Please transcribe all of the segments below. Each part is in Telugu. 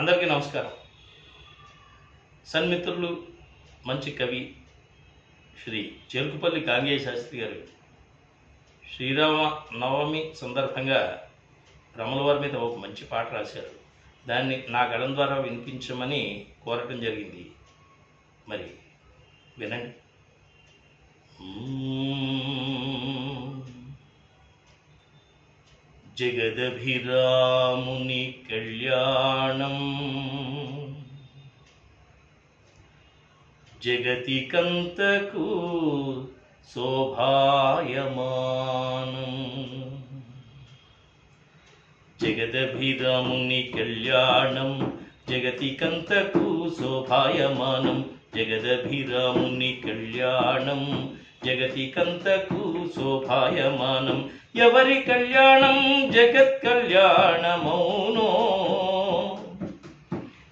అందరికీ నమస్కారం. సన్మిత్రులు మంచి కవి శ్రీ చెరుకుపల్లి గాంగేయ శాస్త్రి గారు శ్రీరామ నవమి సందర్భంగా రమలవారి మీద ఒక మంచి పాట రాశారు. దాన్ని నా గళం ద్వారా వినిపించమని కోరటం జరిగింది. మరి వినండి. జగదభిరాముని కళ్యాణం. జగతికంతకు శోభాయమానం. జగదభిరాముని కళ్యాణం జగతికంతకు శోభాయమానం. జగదభిరాముని కళ్యాణం జగతికంతకు శోభాయమానం. ఎవరి కళ్యాణం జగత్ కళ్యాణమౌనో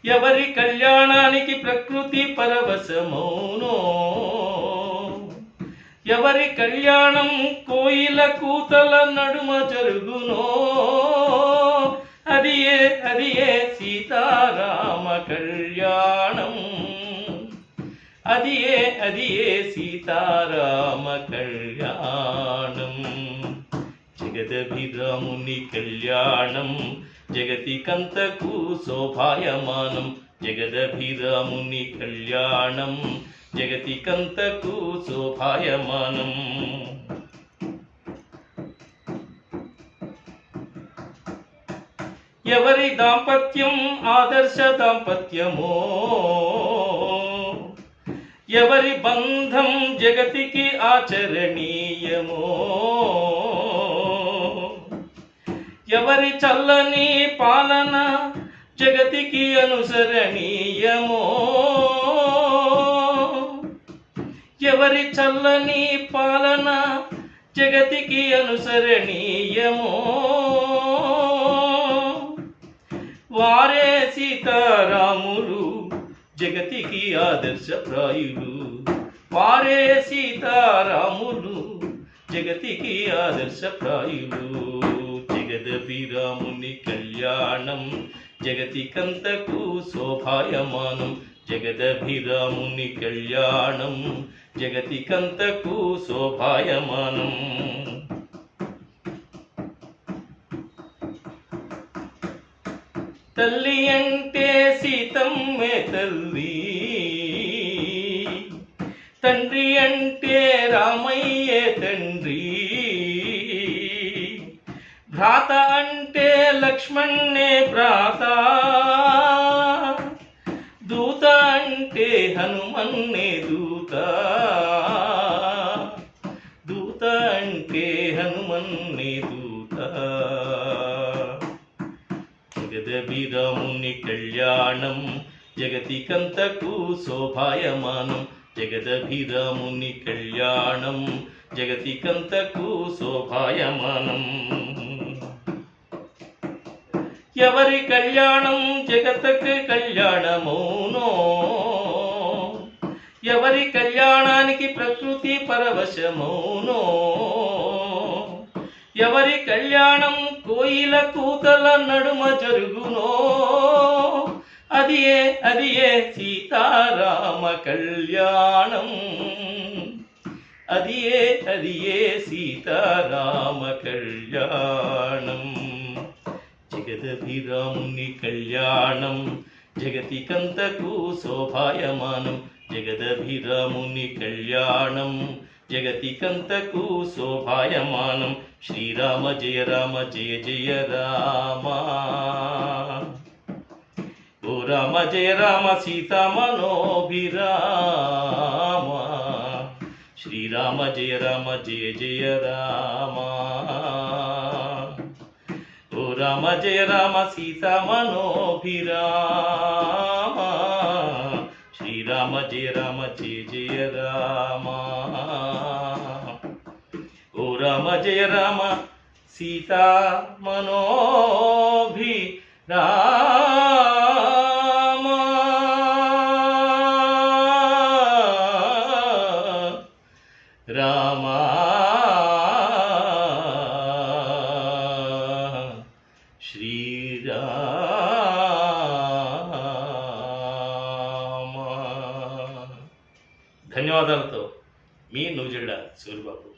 ఎవరి కళ్యాణానికి ప్రకృతి పరవశమౌనో? ఎవరి కళ్యాణం కోయిల కూతల నడుమ జరుగునో? అది ఏ అది ఏ సీతారామ కళ్యాణం. జగదభిరాముని కళ్యాణం జగతికంతకు శోభాయమానం జగదభిరాముని కళ్యాణం జగతికంతకు శోభాయమానం ఎవరి దాంపత్యం ఆదర్శ దాంపత్యమో? ఎవరి బంధం జగతికి ఆచరణీయమో? ఎవరి చల్లని పాలన జగతికి అనుసరణీయమో? ఎవరి చల్లని పాలన జగతికి అనుసరణీయమో? వారే సీతారాములు జగతికి ఆదర్శప్రాయులు. వారే సీతారాములు జగతికి ఆదర్శప్రాయులు. జగదభిరాముని కళ్యాణం జగతికంతకు శోభాయమానం. జగదభిరాముని కళ్యాణం జగతికంతకు శోభాయమానం. తల్లి అంటే సీతమ్మే తల్లి. తండ్రి అంటే రామయ్యే తండ్రి. లక్ష్మణ్ణే ప్రాత. దూత అంటే హనుమన్నే దూత. దూత అంటే హనుమన్నే దూత. జగదభిరాముని కళ్యాణం జగతికంతకు శోభాయమానం. జగదభిరాముని కళ్యాణం జగతికంతకు శోభాయమానం. ఎవరి కళ్యాణం జగతకు కళ్యాణమౌనో ఎవరి కళ్యాణానికి ప్రకృతి పరవశమౌనో ఎవరి కళ్యాణం కోయిల కూతల నడుమ జరుగునో అది ఏ అది ఏ సీతారామ కళ్యాణం అది ఏ అది ఏ సీతారామ కళ్యాణం జగదభిరాముని కళ్యాణం. జగతికంతకు శోభాయమానం. జగదభిరాముని కళ్యాణం. జగతికంతకు శోభాయమానం. శ్రీరామ జయ రామ జయ జయ రామ. ఓ రామ జయ రామ సీతా మనోభిరామ. శ్రీరామ జయ రామ జయ జయ రామ. రామ జయ రామ సీతా మనోభిరామ. శ్రీరామ జయ రామ జయ జయ రామ. ఓ రామ జయ రామ సీతా మనోభి రామ రామ ధన్యవాదాలతో మీ నూజిళ్ళ సూరిబాబు